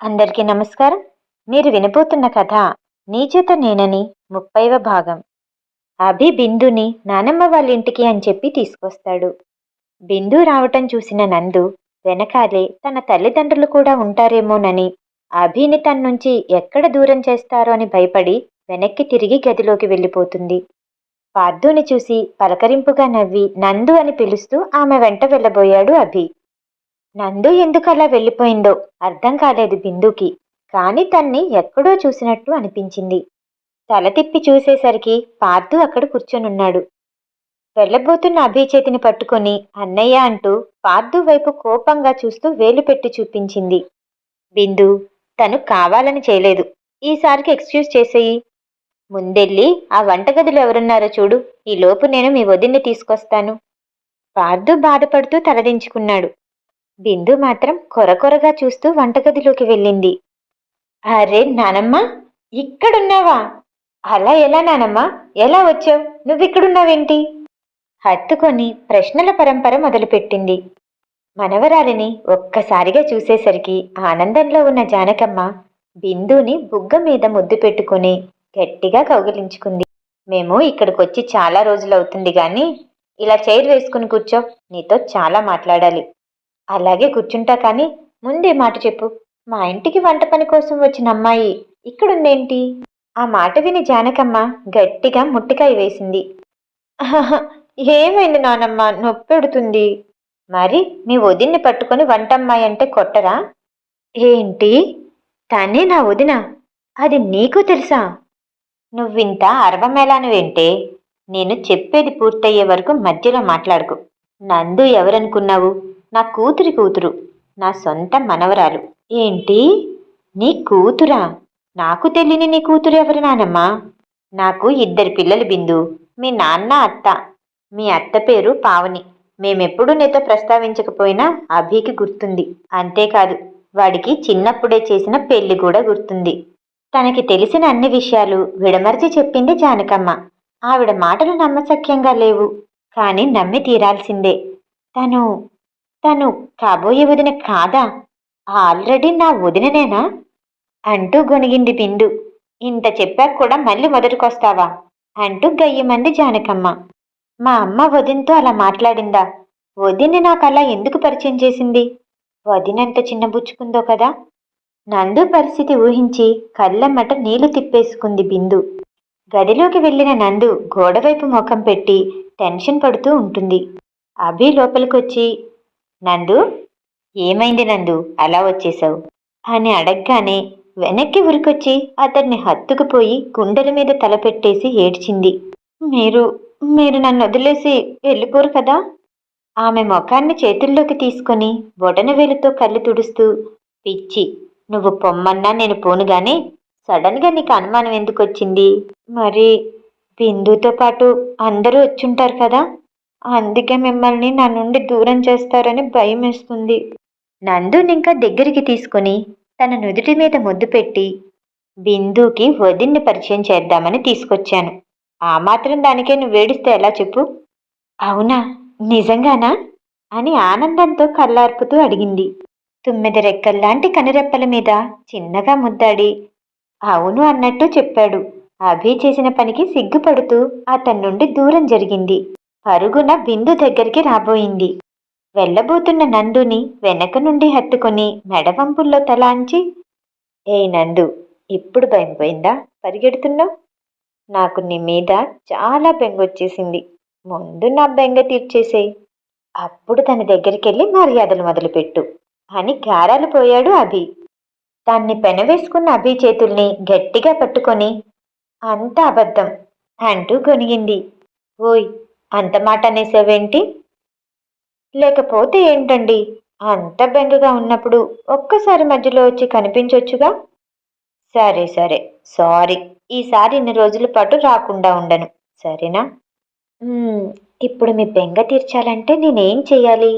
అందరికీ నమస్కారం. మీరు వినబోతున్న కథ నీచేత నేనని ముప్పైవ భాగం. అభి బిందుని నానమ్మ వాళ్ళ ఇంటికి అని చెప్పి తీసుకొస్తాడు. బిందు రావటం చూసిన నందు వెనకాలే తన తల్లిదండ్రులు కూడా ఉంటారేమోనని అభిని తన నుంచి ఎక్కడ దూరం చేస్తారో అని భయపడి వెనక్కి తిరిగి గదిలోకి వెళ్ళిపోతుంది. పార్థుని చూసి పలకరింపుగా నవ్వి నందు అని పిలుస్తూ ఆమె వెంట వెళ్ళబోయాడు అభి. నందు ఎందుకలా వెళ్ళిపోయిందో అర్థం కాలేదు బిందుకి. కాని తన్ని ఎక్కడో చూసినట్టు అనిపించింది. తల తిప్పి చూసేసరికి పార్థు అక్కడ కూర్చొనున్నాడు. వెళ్ళబోతున్న అభిచేతిని పట్టుకొని అన్నయ్య అంటూ పార్థు వైపు కోపంగా చూస్తూ వేలు పెట్టి చూపించింది. బిందు తను కావాలని చేయలేదు. ఈసారికి ఎక్స్క్యూజ్ చేసేయి. ముందెళ్ళి ఆ వంటగదిలో ఎవరున్నారో చూడు. ఈలోపు నేను మీ వదిన్ని తీసుకొస్తాను. పార్థు బాధపడుతూ తలదించుకున్నాడు. బిందు మాత్రం కొరకొరగా చూస్తూ వంటగదిలోకి వెళ్ళింది. అరే నానమ్మ ఇక్కడున్నావా? అలా ఎలా నానమ్మ? ఎలా వచ్చావు? నువ్విక్కడున్నావేంటి? హత్తుకొని ప్రశ్నల పరంపర మొదలుపెట్టింది. మనవరాలిని ఒక్కసారిగా చూసేసరికి ఆనందంలో ఉన్న జానకమ్మ బిందుని బుగ్గ మీద ముద్దు పెట్టుకుని గట్టిగా కౌగిలించుకుంది. మేము ఇక్కడికొచ్చి చాలా రోజులవుతుంది గాని ఇలా చైర్ వేసుకుని కూర్చో నీతో చాలా మాట్లాడాలి. అలాగే కూర్చుంటా కానీ ముందే మాట చెప్పు. మా ఇంటికి వంట పని కోసం వచ్చిన అమ్మాయి ఇక్కడుందేంటి? ఆ మాట విని జానకమ్మ గట్టిగా ముట్టికాయ వేసింది. ఏమైంది నానమ్మ నొప్పెడుతుంది మరి మీ వదిన్ని పట్టుకొని వంటమ్మాయి అంటే కొట్టరా? ఏంటి? తనే నా వదిన? అది నీకు తెలుసా? నువ్వింత అరవమేళానువేంటే నేను చెప్పేది పూర్తయ్యే వరకు మధ్యలో మాట్లాడుకు. నందు ఎవరనుకున్నావు? నా కూతురి కూతురు నా సొంత మనవరాలు. ఏంటి? నీ కూతురా? నాకు తెలియని నీ కూతురు ఎవరు నానమ్మా? నాకు ఇద్దరు పిల్లలు బిందు మీ నాన్న అత్త. మీ అత్త పేరు పావని. మేమెప్పుడూ నీతో ప్రస్తావించకపోయినా అభికి గుర్తుంది. అంతేకాదు వాడికి చిన్నప్పుడే చేసిన పెళ్ళి కూడా గుర్తుంది. తనకి తెలిసిన అన్ని విషయాలు విడమర్చి చెప్పింది జానకమ్మ. ఆవిడ మాటలు నమ్మసఖ్యంగా లేవు కానీ నమ్మి తీరాల్సిందే. తను తను కాబోయే వదిన కాదా? ఆల్రెడీ నా వదిననేనా? అంటూ గొనిగింది బిందు. ఇంత చెప్పాక కూడా మళ్ళీ మొదటికొస్తావా? అంటూ గయ్యమంది జానకమ్మ. మా అమ్మ వదినతో అలా మాట్లాడిందా? వదిన్ని నాకు అలా ఎందుకు పరిచయం చేసింది? వదినంత చిన్నబుచ్చుకుందో కదా? నందు పరిస్థితి ఊహించి కళ్ళమ్మట నీళ్ళు తిప్పేసుకుంది బిందు. గదిలోకి వెళ్ళిన నందు గోడవైపు ముఖం పెట్టి టెన్షన్ పడుతూ ఉంటుంది. అభి లోపలికొచ్చి నందు ఏమైంది నందు? అలా వచ్చేసావు అని అడగగానే వెనక్కి ఉరికొచ్చి అతన్ని హత్తుకుపోయి గుండెల మీద తలపెట్టేసి ఏడ్చింది. మీరు మీరు నన్ను వదిలేసి వెళ్ళిపోరు కదా? ఆమె ముఖాన్ని చేతుల్లోకి తీసుకొని బొటనవేలుతో కళ్ళు తుడుస్తూ పిచ్చి నువ్వు పొమ్మన్నా నేను పోనుగానే సడన్గా నీకు అనుమానం ఎందుకు వచ్చింది మరి బిందుతో పాటు అందరూ వచ్చుంటారు కదా? అందుకే మిమ్మల్ని నా నుండి దూరం చేస్తారని భయం వేస్తుంది నందునింకా దగ్గరికి తీసుకుని తన నుదుటి మీద ముద్దు పెట్టి బిందుకి వదిన్ని పరిచయం చేద్దామని తీసుకొచ్చాను. ఆ మాత్రం దానికే నువ్వు వేడిస్తే ఎలా చెప్పు? అవునా? నిజంగానా? అని ఆనందంతో కళ్ళార్పుతూ అడిగింది. తుమ్మెద రెక్కల్లాంటి కనురెప్పల మీద చిన్నగా ముద్దాడి అవును అన్నట్టు చెప్పాడు. అభి చేసిన పనికి సిగ్గుపడుతూ అతని నుండి దూరం జరిగింది. పరుగున బిందు దగ్గరికి రాబోయింది. వెళ్ళబోతున్న నందుని వెనక నుండి హత్తుకొని మెడవంపుల్లో తలాంచి ఏ నందు ఇప్పుడు భయం పోయిందా పరిగెడుతున్నావు? నాకు నీ మీద చాలా బెంగొచ్చేసింది. ముందు నా బెంగ తీర్చేసేయి. అప్పుడు తన దగ్గరికి వెళ్ళి మర్యాదలు మొదలుపెట్టు. అని గారాలు పోయాడు అభి. దాన్ని పెనవేసుకున్న అభి చేతుల్ని గట్టిగా పట్టుకొని అంత అబద్ధం అంటూ గొనిగింది ఓయ్ అంత మాట అనేసావేంటి? లేకపోతే ఏంటండి? అంత బెంగగా ఉన్నప్పుడు ఒక్కసారి మధ్యలో వచ్చి కనిపించొచ్చుగా? సరే సరే. సారీ. ఈసారి ఇన్ని రోజుల పాటు రాకుండా ఉండను. సరేనా? ఇప్పుడు మీ బెంగ తీర్చాలంటే నేనేం చెయ్యాలి?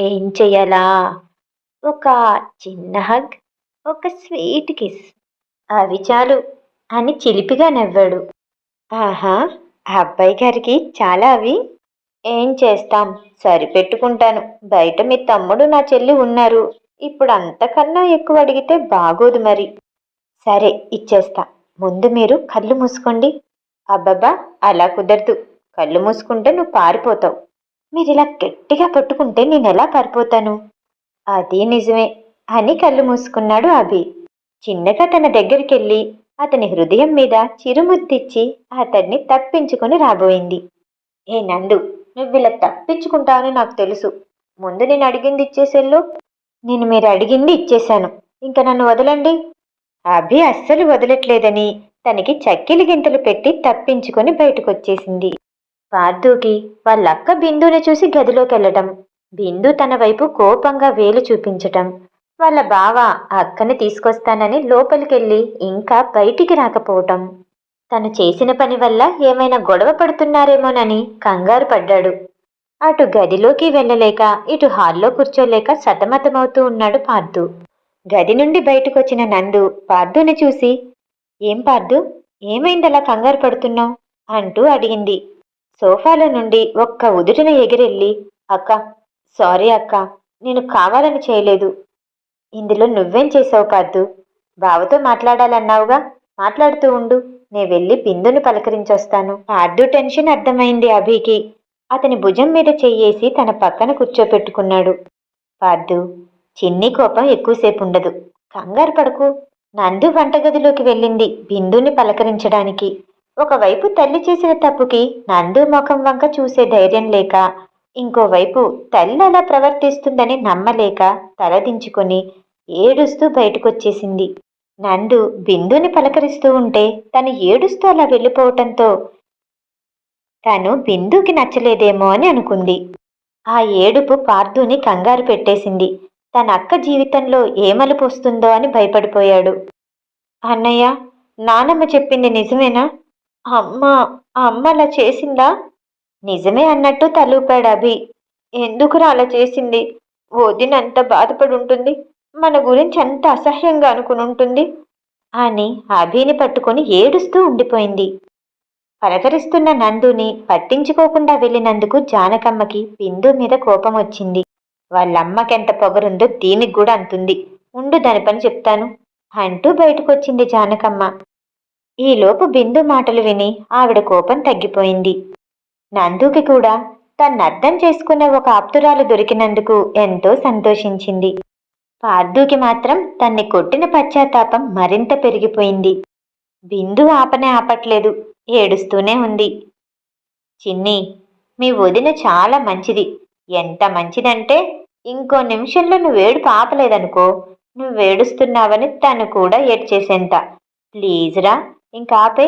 ఏం చెయ్యాలా? ఒక చిన్న హగ్ ఒక స్వీట్ కిస్. అవి చాలు. అని చిలిపిగా నవ్వాడు. ఆహా! ఆ అబ్బాయి గారికి చాలా అవి. ఏం చేస్తాం? సరిపెట్టుకుంటాను. బయట మీ తమ్ముడు నా చెల్లి ఉన్నారు. ఇప్పుడు అంతకన్నా ఎక్కువ అడిగితే బాగోదు మరి. సరే ఇచ్చేస్తా. ముందు మీరు కళ్ళు మూసుకోండి. అబ్బబ్బా అలా కుదరదు. కళ్ళు మూసుకుంటే నువ్వు పారిపోతావు. మీరు ఇలా గట్టిగా పట్టుకుంటే నేను ఎలా పారిపోతాను? అది నిజమే. అని కళ్ళు మూసుకున్నాడు అభి. చిన్నగా తన దగ్గరికి వెళ్ళి అతని హృదయం మీద చిరుముద్దిచ్చి అతడిని తప్పించుకొని రాబోయింది. ఏ నందు నువ్వు ఇలా తప్పించుకుంటావని నాకు తెలుసు. ముందు నేను అడిగింది ఇచ్చేసెల్లు నేను మీరు అడిగింది ఇచ్చేశాను. ఇంకా నన్ను వదలండి. అభి అస్సలు వదలట్లేదని తనకి చక్కిలి గింతలు పెట్టి తప్పించుకొని బయటకొచ్చేసింది. పార్థుకి వాళ్ళక్క బిందుని చూసి గదిలోకి వెళ్ళటం బిందు తన వైపు కోపంగా వేలు చూపించటం వాళ్ళ బావ అక్కని తీసుకొస్తానని లోపలికెళ్ళి ఇంకా బయటికి రాకపోవటం. తను చేసిన పని వల్ల ఏమైనా గొడవ పడుతున్నారేమోనని కంగారు పడ్డాడు. అటు గదిలోకి వెళ్ళలేక ఇటు హాల్లో కూర్చోలేక సతమతమవుతూ ఉన్నాడు పార్థు గది నుండి బయటకొచ్చిన నందు పార్థుని చూసి ఏం పార్థు ఏమైంది అలా కంగారు పడుతున్నావు? అంటూ అడిగింది. సోఫాలో నుండి ఒక్క ఉదుటిన ఎగిరెళ్ళి అక్క సారీ అక్క నేను కావాలని చేయలేదు. ఇందులో నువ్వేం చేసావు పార్థు బావతో మాట్లాడాలన్నావుగా? మాట్లాడుతూ ఉండు. నే వెళ్ళి బిందుని పలకరించొస్తాను. పార్థు టెన్షన్ అర్థమైంది అభికి. అతని భుజం మీద చెయ్యేసి తన పక్కన కూర్చోపెట్టుకున్నాడు. పార్థు చిన్ని కోపం ఎక్కువసేపు ఉండదు కంగారు పడకు. నందు వంటగదిలోకి వెళ్ళింది బిందుని పలకరించడానికి. ఒకవైపు తల్లి చేసిన తప్పుకి నందు ముఖం వంక చూసే ధైర్యం లేక ఇంకోవైపు తల్లి అలా ప్రవర్తిస్తుందని నమ్మలేక తలదించుకొని ఏడుస్తూ బయటకొచ్చేసింది. నందు బిందుని పలకరిస్తూ ఉంటే తను ఏడుస్తూ అలా వెళ్ళిపోవటంతో తను బిందుకి నచ్చలేదేమో అని అనుకుంది. ఆ ఏడుపు పార్థుని కంగారు పెట్టేసింది. తన అక్క జీవితంలో ఏమలుపు వస్తుందో అని భయపడిపోయాడు. అన్నయ్య నానమ్మ చెప్పింది నిజమేనా? అమ్మ ఆ అమ్మ అలా చేసిందా? నిజమే అన్నట్టు తలూపాడు అభి. ఎందుకురా అలా చేసింది? వదిన అంత బాధపడి ఉంటుంది? మన గురించి అంత అసహ్యంగా అనుకుని ఉంటుంది. అని అభిని పట్టుకొని ఏడుస్తూ ఉండిపోయింది. పలకరిస్తున్న నందుని పట్టించుకోకుండా వెళ్ళినందుకు జానకమ్మకి బిందు మీద కోపం వచ్చింది. వాళ్ళమ్మకెంత పొగరుందో దీనికి కూడా అంతుంది. ఉండు దాని పని చెప్తాను అంటూ బయటకొచ్చింది జానకమ్మ. ఈలోపు బిందు మాటలు విని ఆవిడ కోపం తగ్గిపోయింది. నందుకి కూడా తన్ను అర్థం చేసుకున్న ఒక ఆప్తురాలు దొరికినందుకు ఎంతో సంతోషించింది. పార్థుకి మాత్రం తన్ని కొట్టిన పశ్చాత్తాపం మరింత పెరిగిపోయింది. బిందు ఆపనే ఆపట్లేదు ఏడుస్తూనే ఉంది. చిన్ని మీ వదిన చాలా మంచిది. ఎంత మంచిదంటే ఇంకో నిమిషంలో నువ్వేడు పాపలేదనుకో నువ్వేడుస్తున్నావని తను కూడా ఏడ్చేసేంత. ప్లీజ్ రా ఇంకాపే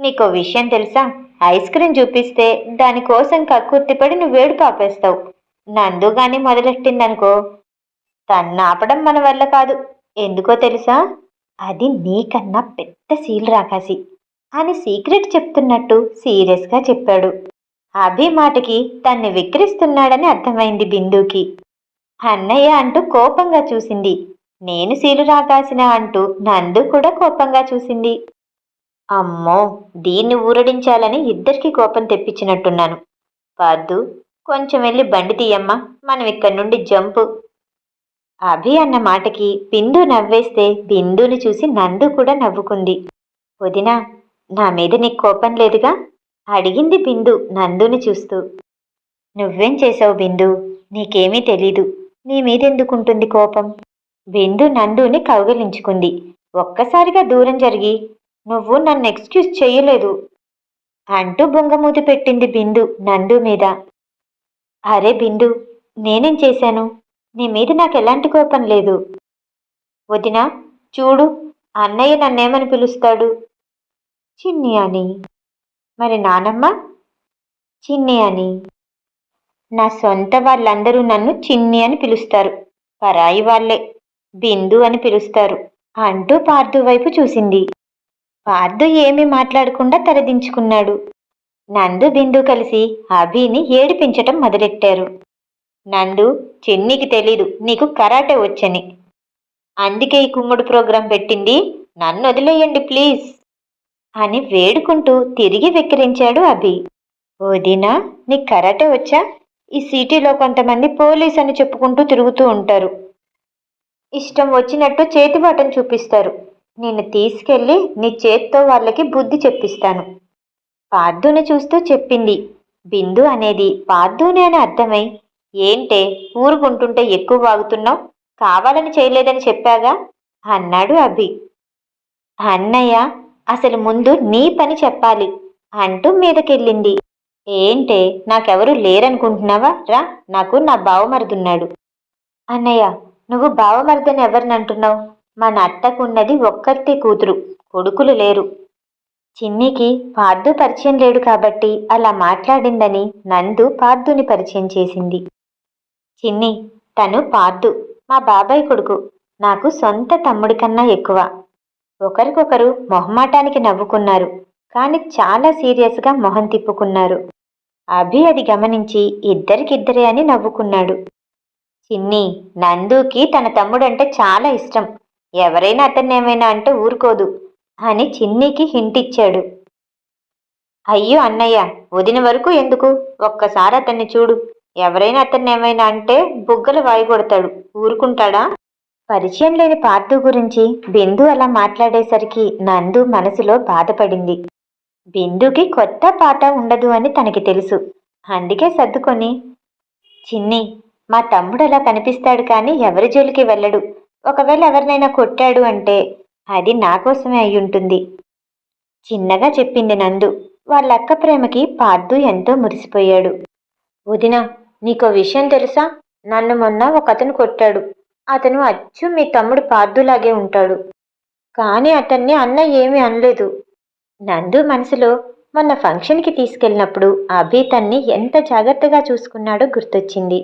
నీకో విషయం తెలుసా? ఐస్ క్రీమ్ చూపిస్తే దానికోసం కక్కుర్తిపడి నువ్వేడు పాపేస్తావు నందుగాని మొదలెట్టిందనుకో. తన్ను ఆపడం మన వల్ల కాదు. ఎందుకో తెలుసా? అది నీకన్నా పెద్ద సీల్ రాకాసి అని సీక్రెట్ చెప్తున్నట్టు సీరియస్గా చెప్పాడు. అభి మాటకి తన్ని విక్రిస్తున్నాడని అర్థమైంది బిందుకి. అన్నయ్య అంటూ కోపంగా చూసింది. నేను సీలు రాకాసిన అంటూ నందు కూడా కోపంగా చూసింది. అమ్మో దీన్ని ఊరడించాలని ఇద్దరికి కోపం తెప్పించినట్టున్నాను. పార్దు కొంచెం వెళ్ళి బండి తీయమ్మా మనం ఇక్కడి నుండి జంపు. అభి అన్న మాటకి బిందు నవ్వేస్తే బిందుని చూసి నందు కూడా నవ్వుకుంది. వదినా నా మీద నీకు కోపం లేదుగా? అడిగింది బిందు నందుని చూస్తూ. నువ్వేం చేసావు బిందు నీకేమీ తెలీదు. నీ మీదెందుకుంటుంది కోపం? బిందు నందుని కౌగలించుకుంది. ఒక్కసారిగా దూరం జరిగి నువ్వు నన్ను ఎక్స్క్యూజ్ చేయలేదు అంటూ బొంగమూతి పెట్టింది బిందు నందు మీద. అరే బిందు నేనేం చేశాను? నీ మీద నాకు ఎలాంటి కోపం లేదు. వదినా చూడు అన్నయ్య నన్నేమని పిలుస్తాడు? చిన్ని అని. మరి నానమ్మ? చిన్ని అని. నా సొంత వాళ్ళందరూ నన్ను చిన్ని అని పిలుస్తారు. పరాయి వాళ్ళే బిందు అని పిలుస్తారు అంటూ పార్థు వైపు చూసింది. పార్థు ఏమీ మాట్లాడకుండా తలదించుకున్నాడు. నందు బిందు కలిసి అభిని ఏడిపించటం మొదలెట్టారు. నందు చిన్నికి తెలీదు నీకు కరాటే వచ్చని. అందుకే ఈ కుమ్ముడు ప్రోగ్రాం పెట్టింది నన్ను వదిలేయండి ప్లీజ్ అని వేడుకుంటూ తిరిగి వెక్కిరించాడు అభి. వదినా నీ కరాటే వచ్చా? ఈ సిటీలో కొంతమంది పోలీస్ అని చెప్పుకుంటూ తిరుగుతూ ఉంటారు. ఇష్టం వచ్చినట్టు చేతివాటం చూపిస్తారు. నిన్ను తీసుకెళ్ళి నీ చేత్తో వాళ్ళకి బుద్ధి చెప్పిస్తాను. పార్థుని చూస్తూ చెప్పింది. బిందు అనేది పార్థుని అని అర్థమై ఏంటే ఊరుకుంటుంటే ఎక్కువ వాగుతున్నావు? కావాలని చేయలేదని చెప్పాగా? అన్నాడు అభి. అన్నయ్య అసలు ముందు నీ పని చెప్పాలి అంటూ మీదకెళ్ళింది. ఏంటే నాకెవరు లేరనుకుంటున్నావా? రా నాకు నా బావమరుదున్నాడు. అన్నయ్య నువ్వు బావమరుదని ఎవరిని అంటున్నావు? మన నట్టకున్నది ఒక్కతే కూతురు. కొడుకులు లేరు. చిన్నికి పార్థు పరిచయం లేడు కాబట్టి అలా మాట్లాడిందని నందు పార్థుని పరిచయం చేసింది. చిన్ని తను పార్థు మా బాబాయ్ కొడుకు నాకు సొంత తమ్ముడి కన్నా ఎక్కువ. ఒకరికొకరు మొహమాటానికి నవ్వుకున్నారు కానీ చాలా సీరియస్గా మొహం తిప్పుకున్నారు. అభి అది గమనించి ఇద్దరికిద్దరే అని నవ్వుకున్నాడు. చిన్ని నందుకి తన తమ్ముడంటే చాలా ఇష్టం. ఎవరైనా అతన్ని ఏమైనా అంటే ఊరుకోదు అని చిన్నికి హింట్ ఇచ్చాడు. అయ్యో అన్నయ్య వదిన వరకు ఎందుకు? ఒక్కసారి అతన్ని చూడు. ఎవరైనా అతన్ని ఏమైనా అంటే బుగ్గలు వాయిగొడతాడు. ఊరుకుంటాడా? పరిచయం లేని పార్థు గురించి బిందు అలా మాట్లాడేసరికి నందు మనసులో బాధపడింది. బిందుకి కొత్త పాట ఉండదు అని తనకి తెలుసు. అందుకే సర్దుకొని చిన్ని మా తమ్ముడు అలా కనిపిస్తాడు కానీ ఎవరి జోలికి వెళ్ళడు. ఒకవేళ ఎవరినైనా కొట్టాడు అంటే అది నా కోసమే అయి ఉంటుంది చిన్నగా చెప్పింది నందు వాళ్ళ అక్క ప్రేమకి పార్థు ఎంతో మురిసిపోయాడు. వదిన నీకో విషయం తెలుసా? నన్ను మొన్న ఒక అతను కొట్టాడు. అతను అచ్చు మీ తమ్ముడు పార్థులాగే ఉంటాడు. కానీ అతన్ని అన్న ఏమీ అనలేదు. నందు మనసులో మొన్న ఫంక్షన్కి తీసుకెళ్ళినప్పుడు అభి తన్ని ఎంత జాగ్రత్తగా చూసుకున్నాడో గుర్తొచ్చింది.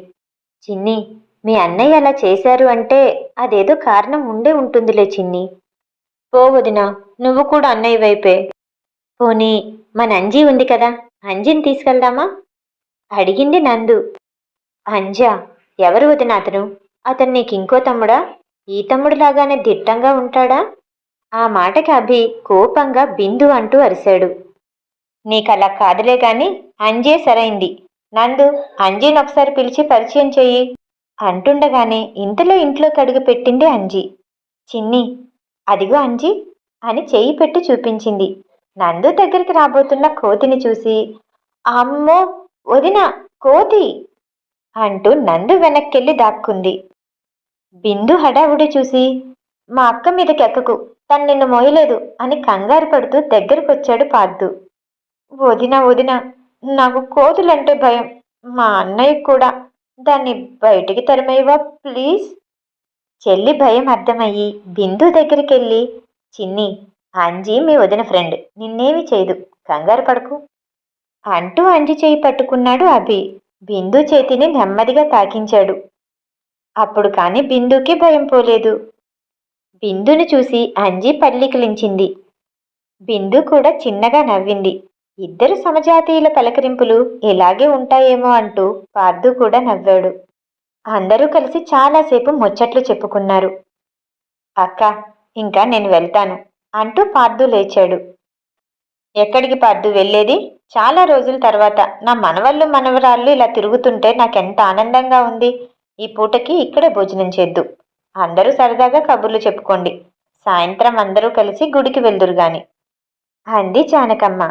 చిన్ని మీ అన్నయ్య అలా చేశారు అంటే అదేదో కారణం ఉండే ఉంటుందిలే చిన్ని. పోవదిన నువ్వు కూడా అన్నయ్య వైపే. పోనీ మన అంజీ ఉంది కదా అంజిని తీసుకెళ్దామా? అడిగింది నందు. అంజా ఎవరు వదిన అతను? అతను నీకు ఇంకో తమ్ముడా? ఈ తమ్ముడు లాగానే దిట్టంగా ఉంటాడా? ఆ మాటకి అభి కోపంగా బిందు అంటూ అరిశాడు. నీకలా కాదులే గాని అంజే సరైంది. నందు అంజీని ఒకసారి పిలిచి పరిచయం చెయ్యి. అంటుండగానే ఇంతలో ఇంట్లోకి అడుగు పెట్టింది అంజీ. చిన్ని అదిగో అంజీ అని చేయి పెట్టి చూపించింది. నందు దగ్గరికి రాబోతున్న కోతిని చూసి అమ్మో వదిన కోతి! అంటూ నందు వెనక్కెళ్ళి దాక్కుంది. బిందు హడావుడి చూసి మా అక్క మీదకి ఎక్కకు తను నిన్ను మోయలేదు అని కంగారు పడుతూ దగ్గరకొచ్చాడు పార్దు. వదిన వదిన నాకు కోతులంటే భయం మా అన్నయ్య కూడా. దాన్ని బయటికి తరిమేవా ప్లీజ్? చెల్లి భయం అర్థమయ్యి బిందు దగ్గరికి వెళ్ళి చిన్ని అంజీ మీ వదిన ఫ్రెండ్ నిన్నేమి చేయదు కంగారు పడకు. అంటూ అంజి చేయి పట్టుకున్నాడు అభి. బిందు చేతిని నెమ్మదిగా తాకించాడు. అప్పుడు కానీ బిందుకి భయం పోలేదు. బిందుని చూసి అంజి పల్లికిలించింది. బిందు కూడా చిన్నగా నవ్వింది. ఇద్దరు సమజాతీయుల పలకరింపులు ఇలాగే ఉంటాయేమో అంటూ పార్థు కూడా నవ్వాడు. అందరూ కలిసి చాలాసేపు ముచ్చట్లు చెప్పుకున్నారు. అక్క ఇంకా నేను వెళ్తాను అంటూ పార్థు లేచాడు. ఎక్కడికి పార్థు వెళ్ళేది? చాలా రోజుల తర్వాత నా మనవళ్ళు మనవరాళ్ళు ఇలా తిరుగుతుంటే నాకెంత ఆనందంగా ఉంది. ఈ పూటకి ఇక్కడే భోజనం చేద్దు. అందరూ సరదాగా కబుర్లు చెప్పుకోండి. సాయంత్రం అందరూ కలిసి గుడికి వెళ్దురు గాని అంది జానకమ్మ.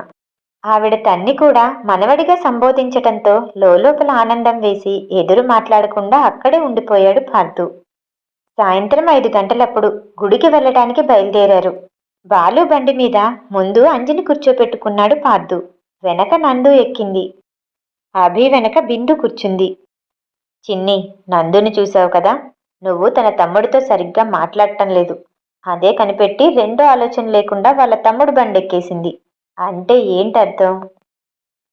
ఆవిడ తన్ని కూడా మనవడిగా సంబోధించటంతో లోపల ఆనందం వేసి ఎదురు మాట్లాడకుండా అక్కడే ఉండిపోయాడు పార్థు. సాయంత్రం ఐదు గంటలప్పుడు గుడికి వెళ్ళటానికి బయలుదేరారు. బాలు బండి మీద ముందు అంజని కూర్చోపెట్టుకున్నాడు పార్థు. వెనక నందు ఎక్కింది. అభి వెనక బిందు కూర్చుంది. చిన్ని నందుని చూసావు కదా? నువ్వు తన తమ్ముడితో సరిగ్గా మాట్లాడటం లేదు. అదే కనిపెట్టి రెండో ఆలోచన లేకుండా వాళ్ళ తమ్ముడు బండెక్కేసింది. అంటే ఏంటర్థం?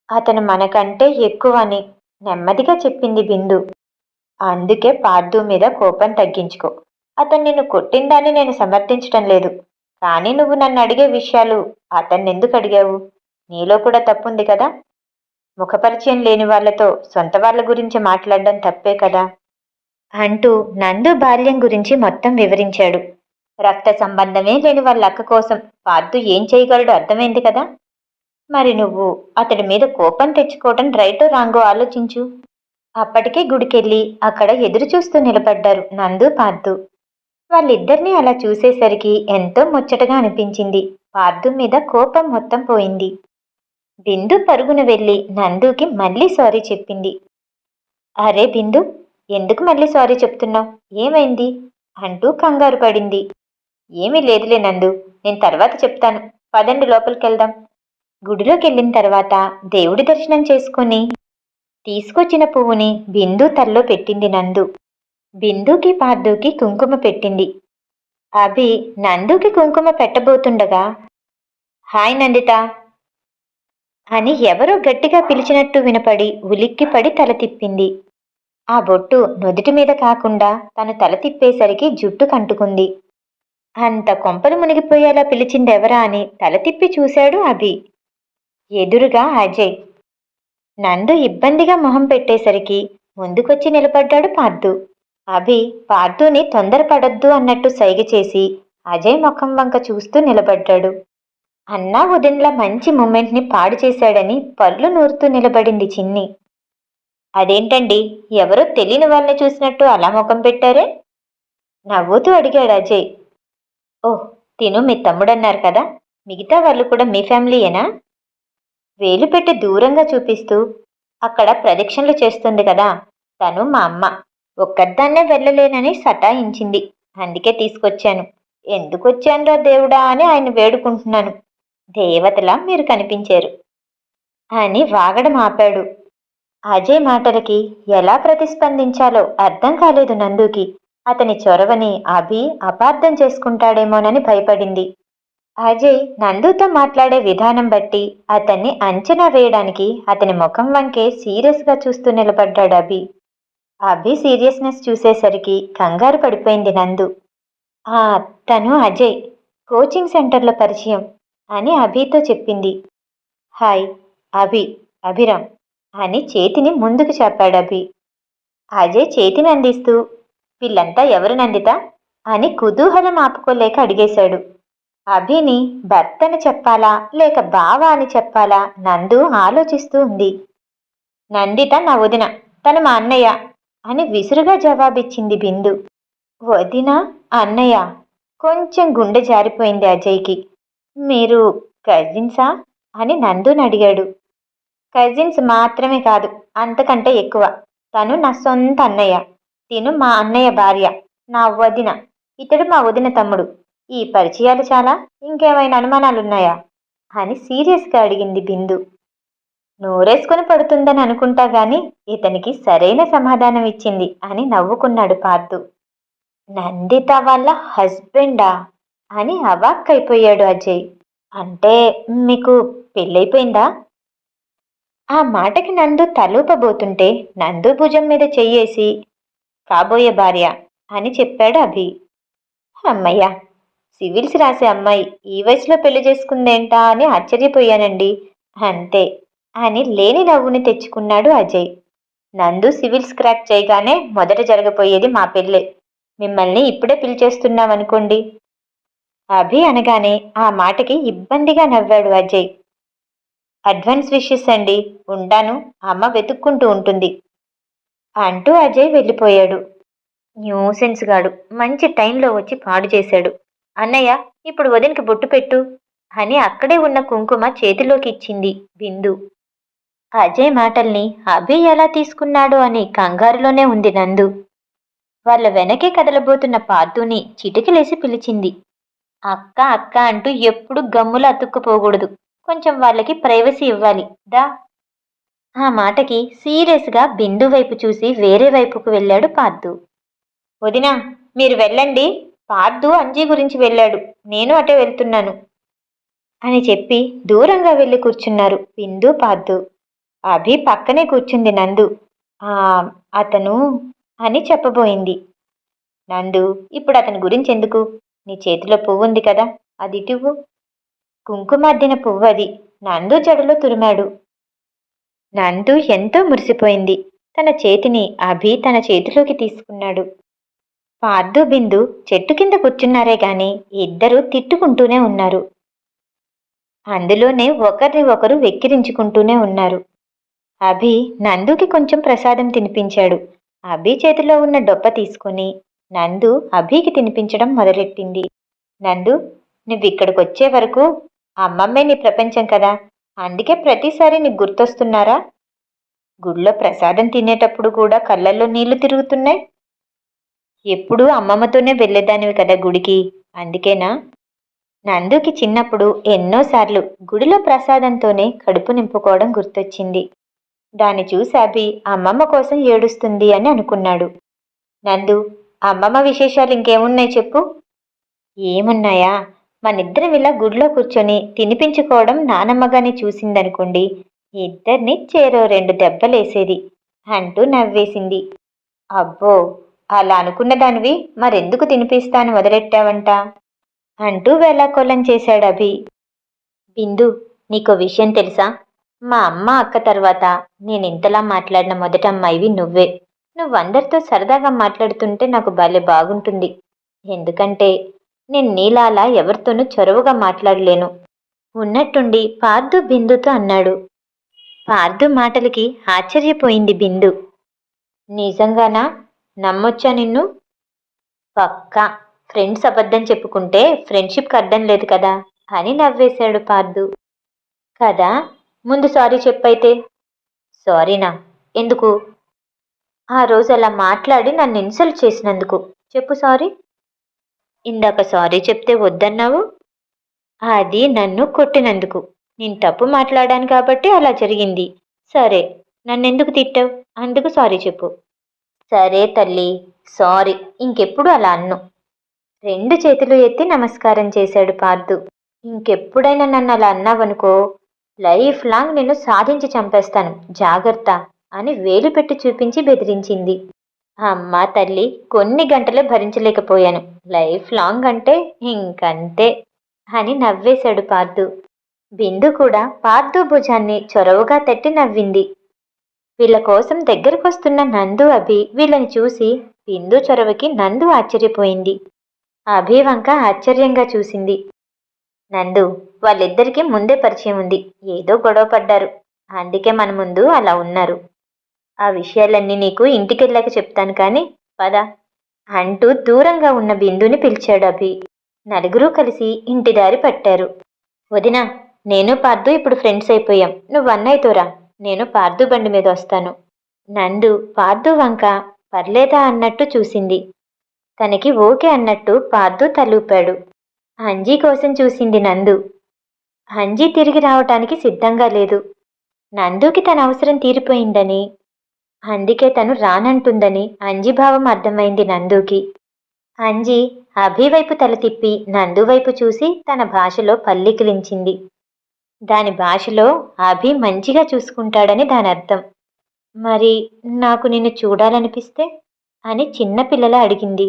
అతను మనకంటే ఎక్కువ అని నెమ్మదిగా చెప్పింది బిందు. అందుకే పార్థు మీద కోపం తగ్గించుకో. అతను నిన్ను కొట్టిందని నేను సమర్థించటం లేదు. కానీ నువ్వు నన్ను అడిగే విషయాలు అతన్ని ఎందుకు అడిగావు? నీలో కూడా తప్పుంది కదా? ముఖపరిచయం లేని వాళ్ళతో సొంత వాళ్ళ గురించి మాట్లాడడం తప్పే కదా? అంటూ నందు బాల్యం గురించి మొత్తం వివరించాడు. రక్త సంబంధమే లేని వాళ్ళ అక్క కోసం పార్థు ఏం చేయగలడో అర్థమైంది కదా? మరి నువ్వు అతడి మీద కోపం తెచ్చుకోవటం రైటో రాంగో ఆలోచించు. అప్పటికే గుడికెళ్ళి అక్కడ ఎదురు చూస్తూ నిలబడ్డారు నందు పార్థు వాళ్ళిద్దరినీ అలా చూసేసరికి ఎంతో ముచ్చటగా అనిపించింది. పార్థు మీద కోపం మొత్తం పోయింది. బిందు పరుగున వెళ్ళి నందుకి మళ్ళీ సారీ చెప్పింది. అరే బిందు ఎందుకు మళ్ళీ సారీ చెప్తున్నావు? ఏమైంది? అంటూ కంగారు పడింది. ఏమీ లేదులే నందు. నేను తర్వాత చెప్తాను. పదండి లోపలికి వెళ్దాం గుడిలోకి వెళ్ళిన తర్వాత దేవుడి దర్శనం చేసుకొని తీసుకొచ్చిన పువ్వుని బిందు తల్లో పెట్టింది నందు. బిందుకి పార్దుకి కుంకుమ పెట్టింది. అభి నందుకి కుంకుమ పెట్టబోతుండగా హాయ్ నందిత అని ఎవరో గట్టిగా పిలిచినట్టు వినపడి ఉలిక్కిపడి తల తిప్పింది. ఆ బొట్టు నుదుటి మీద కాకుండా తను తల తిప్పేసరికి జుట్టు కంటుకుంది. అంత కొంపలు మునిగిపోయేలా పిలిచిందెవరా అని తల తిప్పి చూశాడు అభి. ఎదురుగా అజయ్. నందు ఇబ్బందిగా మొహం పెట్టేసరికి ముందుకొచ్చి నిలబడ్డాడు పార్థు అభి పార్థుని తొందరపడద్దు అన్నట్టు సైగ చేసి అజయ్ ముఖం వంక చూస్తూ నిలబడ్డాడు. అన్నా ఉదయంలా మంచి మూమెంట్ని పాడు చేశాడని పళ్ళు నూరుతూ నిలబడింది చిన్ని. అదేంటండి ఎవరో తెలియని వాళ్ళని చూసినట్టు అలా ముఖం పెట్టారే? నవ్వుతూ అడిగాడు అజయ్. ఓహ్ తిను మీ తమ్ముడన్నారు కదా. మిగతా వాళ్ళు కూడా మీ ఫ్యామిలీయేనా? వేలు పెట్టి దూరంగా చూపిస్తూ అక్కడ ప్రదక్షిణలు చేస్తుంది కదా. తను మా అమ్మ. ఒక్కదాన్నే వెళ్ళలేనని సటాయించింది అందుకే తీసుకొచ్చాను. ఎందుకు వచ్చానురా దేవుడా అని ఆయన వేడుకుంటున్నాను. దేవతలా మీరు కనిపించారు. అని వాగడం ఆపాడు. అజయ్ మాటలకి ఎలా ప్రతిస్పందించాలో అర్థం కాలేదు నందుకి. అతని చొరవని అభి అపార్థం చేసుకుంటాడేమోనని భయపడింది. అజయ్ నందుతో మాట్లాడే విధానం బట్టి అతన్ని అంచనా వేయడానికి అతని ముఖం వంకే సీరియస్గా చూస్తూ నిలబడ్డాడు అభి. అభి సీరియస్నెస్ చూసేసరికి కంగారు పడిపోయింది నందు. ఆ తను అజయ్ కోచింగ్ సెంటర్లో పరిచయం అని అభితో చెప్పింది. హాయ్ అభి అభిరామ్ అని చేతిని ముందుకు చెప్పాడు అభి. అజయ్ చేతిని అందిస్తూ వీళ్ళంతా ఎవరు నందిత? అని కుతూహలం ఆపుకోలేక అడిగేశాడు. అభిని భర్తని చెప్పాలా లేక బావ అని చెప్పాలా నందు ఆలోచిస్తూ ఉంది. నందిత నా వదిన తను మా అన్నయ్య అని విసురుగా జవాబిచ్చింది బిందు. వదిన అన్నయ్య కొంచెం గుండె జారిపోయింది అజయ్కి. మీరు కజిన్సా? అని నందుని అడిగాడు. కజిన్స్ మాత్రమే కాదు అంతకంటే ఎక్కువ. తను నా సొంత అన్నయ్య. తిను మా అన్నయ్య భార్య నా వదిన. ఇతడు మా వదిన తమ్ముడు. ఈ పరిచయాలు చాలా. ఇంకేమైనా అనుమానాలున్నాయా? అని సీరియస్గా అడిగింది బిందు. నోరేసుకొని పడుతుందని అనుకుంటా గాని ఇతనికి సరైన సమాధానం ఇచ్చింది అని నవ్వుకున్నాడు పార్థు. నందిత వాళ్ళ హస్బెండా? అని అవాక్కైపోయాడు అజయ్. అంటే మీకు పెళ్ళైపోయిందా? ఆ మాటకి నందు తలూపబోతుంటే నందు భుజం మీద చెయ్యేసి కాబోయే భార్య అని చెప్పాడు అభి. అమ్మయ్య సివిల్స్ రాసే అమ్మాయి ఈ వయసులో పెళ్ళి చేసుకుందేంటా అని ఆశ్చర్యపోయానండి. అంతే అని లేని నవ్వుని తెచ్చుకున్నాడు అజయ్. నందు సివిల్స్ క్రాక్ చేయగానే మొదట జరగబోయేది మా పెళ్ళే. మిమ్మల్ని ఇప్పుడే పిలిచేస్తున్నామనుకోండి అభి అనగానే ఆ మాటకి ఇబ్బందిగా నవ్వాడు అజయ్. అడ్వాన్స్ విషెస్ అండి ఉంటాను అమ్మ వెతుక్కుంటూ ఉంటుంది. అంటూ అజయ్ వెళ్ళిపోయాడు. న్యూసెన్స్ గాడు మంచి టైంలో వచ్చి పాడు చేశాడు. అన్నయ్య ఇప్పుడు వదినికి బొట్టు పెట్టు అని అక్కడే ఉన్న కుంకుమ చేతిలోకి ఇచ్చింది బిందు. అజయ్ మాటల్ని అభి ఎలా తీసుకున్నాడు అని కంగారులోనే ఉంది నందు. వాళ్ళ వెనకే కదలబోతున్న పార్థుని చిటికలేసి పిలిచింది. అక్క అక్క అంటూ ఎప్పుడు గమ్ములు అతుక్కుపోకూడదు. కొంచెం వాళ్ళకి ప్రైవసీ ఇవ్వాలి. దా ఆ మాటకి సీరియస్గా బిందు వైపు చూసి వేరే వైపుకు వెళ్ళాడు పార్థు వదినా మీరు వెళ్ళండి. పార్థు అంజీ గురించి వెళ్ళాడు. నేను అటే వెళ్తున్నాను. అని చెప్పి దూరంగా వెళ్ళి కూర్చున్నారు బిందు పార్థు అభి పక్కనే కూర్చుంది నందు. ఆ అతను అని చెప్పబోయింది. నందు ఇప్పుడు అతని గురించి ఎందుకు? నీ చేతిలో పువ్వు ఉంది కదా అది ఇటువు కుంకుమార్దిన పువ్వు అది. నందు జడలో తురిమాడు. నందు ఎంతో మురిసిపోయింది. తన చేతిని అభి తన చేతిలోకి తీసుకున్నాడు. పార్థు బిందు చెట్టు కింద కూర్చున్నారే గాని ఇద్దరూ తిట్టుకుంటూనే ఉన్నారు. అందులోనే ఒకరిని ఒకరు వెక్కిరించుకుంటూనే ఉన్నారు. అభి నందుకి కొంచెం ప్రసాదం తినిపించాడు. అభి చేతిలో ఉన్న డొప్ప తీసుకుని నందు అభికి తినిపించడం మొదలెట్టింది. నందు నువ్వు ఇక్కడికి వచ్చే వరకు అమ్మమ్మే నీ ప్రపంచం కదా. అందుకే ప్రతిసారి నీకు గుర్తొస్తున్నారా? గుడిలో ప్రసాదం తినేటప్పుడు కూడా కళ్ళల్లో నీళ్ళు తిరుగుతున్నాయి. ఎప్పుడూ అమ్మమ్మతోనే వెళ్ళేదానివి కదా గుడికి. అందుకేనా? నందుకి చిన్నప్పుడు ఎన్నోసార్లు గుడిలో ప్రసాదంతోనే కడుపు నింపుకోవడం గుర్తొచ్చింది. దాన్ని చూసి అమ్మమ్మ కోసం ఏడుస్తుంది అని అనుకున్నాడు. నందు అమ్మమ్మ విశేషాలు ఇంకేమున్నాయి చెప్పు? ఏమున్నాయా? మనిద్దరం ఇలా గుడిలో కూర్చొని తినిపించుకోవడం నానమ్మగాని చూసిందనుకోండి. ఇద్దరిని చేరో రెండు దెబ్బలేసేది. అంటూ నవ్వేసింది. అబ్బో అలా అనుకున్న దానివి మరెందుకు తినిపిస్తాను మొదలెట్టావంట అంటూ వేళాకోళం చేశాడు అభి. బిందు నీకో విషయం తెలుసా? మా అమ్మ అక్క తర్వాత నేను ఇంతలా మాట్లాడిన మొదట అమ్మాయివి నువ్వే. నువ్వందరితో సరదాగా మాట్లాడుతుంటే నాకు భలే బాగుంటుంది. ఎందుకంటే నేను నీలాలా ఎవరితోనూ చొరవగా మాట్లాడలేను. ఉన్నట్టుండి పార్దు బిందుతో అన్నాడు. పార్దు మాటలకి ఆశ్చర్యపోయింది బిందు. నిజంగానా? నమ్మొచ్చా నిన్ను? పక్కా. ఫ్రెండ్స్ అబద్ధం చెప్పుకుంటే ఫ్రెండ్షిప్కి అర్థం లేదు కదా అని నవ్వేశాడు పార్దు కదా? ముందు సారీ చెప్పైతే. సారీనా? ఎందుకు? ఆ రోజు అలా మాట్లాడి నన్ను ఇన్సల్ట్ చేసినందుకు. చెప్పు సారీ. ఇందాక సారీ చెప్తే వద్దన్నావు? అది నన్ను కొట్టినందుకు. నేను తప్పు మాట్లాడాను కాబట్టి అలా జరిగింది. సరే నన్నెందుకు తిట్టావు? అందుకు సారీ చెప్పు. సరే తల్లి సారీ. ఇంకెప్పుడు అలా అన్ను. రెండు చేతులు ఎత్తి నమస్కారం చేశాడు పార్థు ఇంకెప్పుడైనా నన్ను అలా అన్నావనుకో లైఫ్ లాంగ్ నేను సాధించి చంపేస్తాను. జాగ్రత్త అని వేలు పెట్టి చూపించి బెదిరించింది. అమ్మా తల్లి కొన్ని గంటలే భరించలేకపోయాను. లైఫ్ లాంగ్ అంటే ఇంకంతే అని నవ్వేశాడు పార్థు బిందు కూడా పార్థు భుజాన్ని చొరవగా తట్టి నవ్వింది. వీళ్ళ కోసం దగ్గరకొస్తున్న నందు అభి వీళ్ళని చూసి బిందు చొరవకి నందు ఆశ్చర్యపోయింది. అభి వంక ఆశ్చర్యంగా చూసింది. నందు వాళ్ళిద్దరికీ ముందే పరిచయం ఉంది. ఏదో గొడవ పడ్డారు. అందుకే మన ముందు అలా ఉన్నారు. ఆ విషయాలన్నీ నీకు ఇంటికెళ్ళాక చెప్తాను కానీ పద. అంటూ దూరంగా ఉన్న బిందుని పిలిచాడు అభి. నలుగురు కలిసి ఇంటి దారి పట్టారు. వదినా నేను పార్దు ఇప్పుడు ఫ్రెండ్స్ అయిపోయాం. నువ్వు అన్నయ్యతోరా నేను పార్దు బండి మీద వస్తాను. నందు పార్దు వంక పర్లేదా అన్నట్టు చూసింది. తనకి ఓకే అన్నట్టు పార్దు తలూపాడు. అంజీ కోసం చూసింది నందు. అంజీ తిరిగి రావటానికి సిద్ధంగా లేదు. నందుకి తన అవసరం తీరిపోయిందని అందుకే తను రానంటుందని అంజీ భావం అర్థమైంది నందుకి. అంజి అభివైపు తల తిప్పి నందు వైపు చూసి తన భాషలో పల్లికిలించింది. దాని భాషలో అభి మంచిగా చూసుకుంటాడని దాని అర్థం మరి నాకు నిన్ను చూడాలనిపిస్తే? అని చిన్నపిల్లల అడిగింది.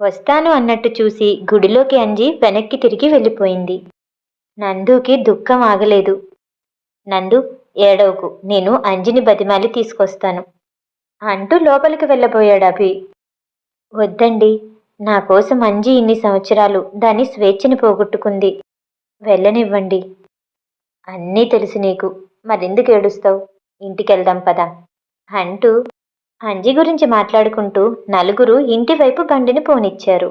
వస్తాను అన్నట్టు చూసి గుడిలోకి అంజి వెనక్కి తిరిగి వెళ్ళిపోయింది. నందుకి దుఃఖం ఆగలేదు. నందు ఏడవకు. నేను అంజిని బతిమాలి తీసుకొస్తాను. అంటూ లోపలికి వెళ్ళబోయాడు అభి. వద్దండి. నా కోసం అంజి ఇన్ని సంవత్సరాలు దాని స్వేచ్ఛని పోగొట్టుకుంది. వెళ్ళనివ్వండి. అన్నీ తెలుసు నీకు. మరెందుకు ఏడుస్తావు? ఇంటికెళ్దాం పదా. అంటూ అంజి గురించి మాట్లాడుకుంటూ నలుగురు ఇంటివైపు బండిని పోనిచ్చారు.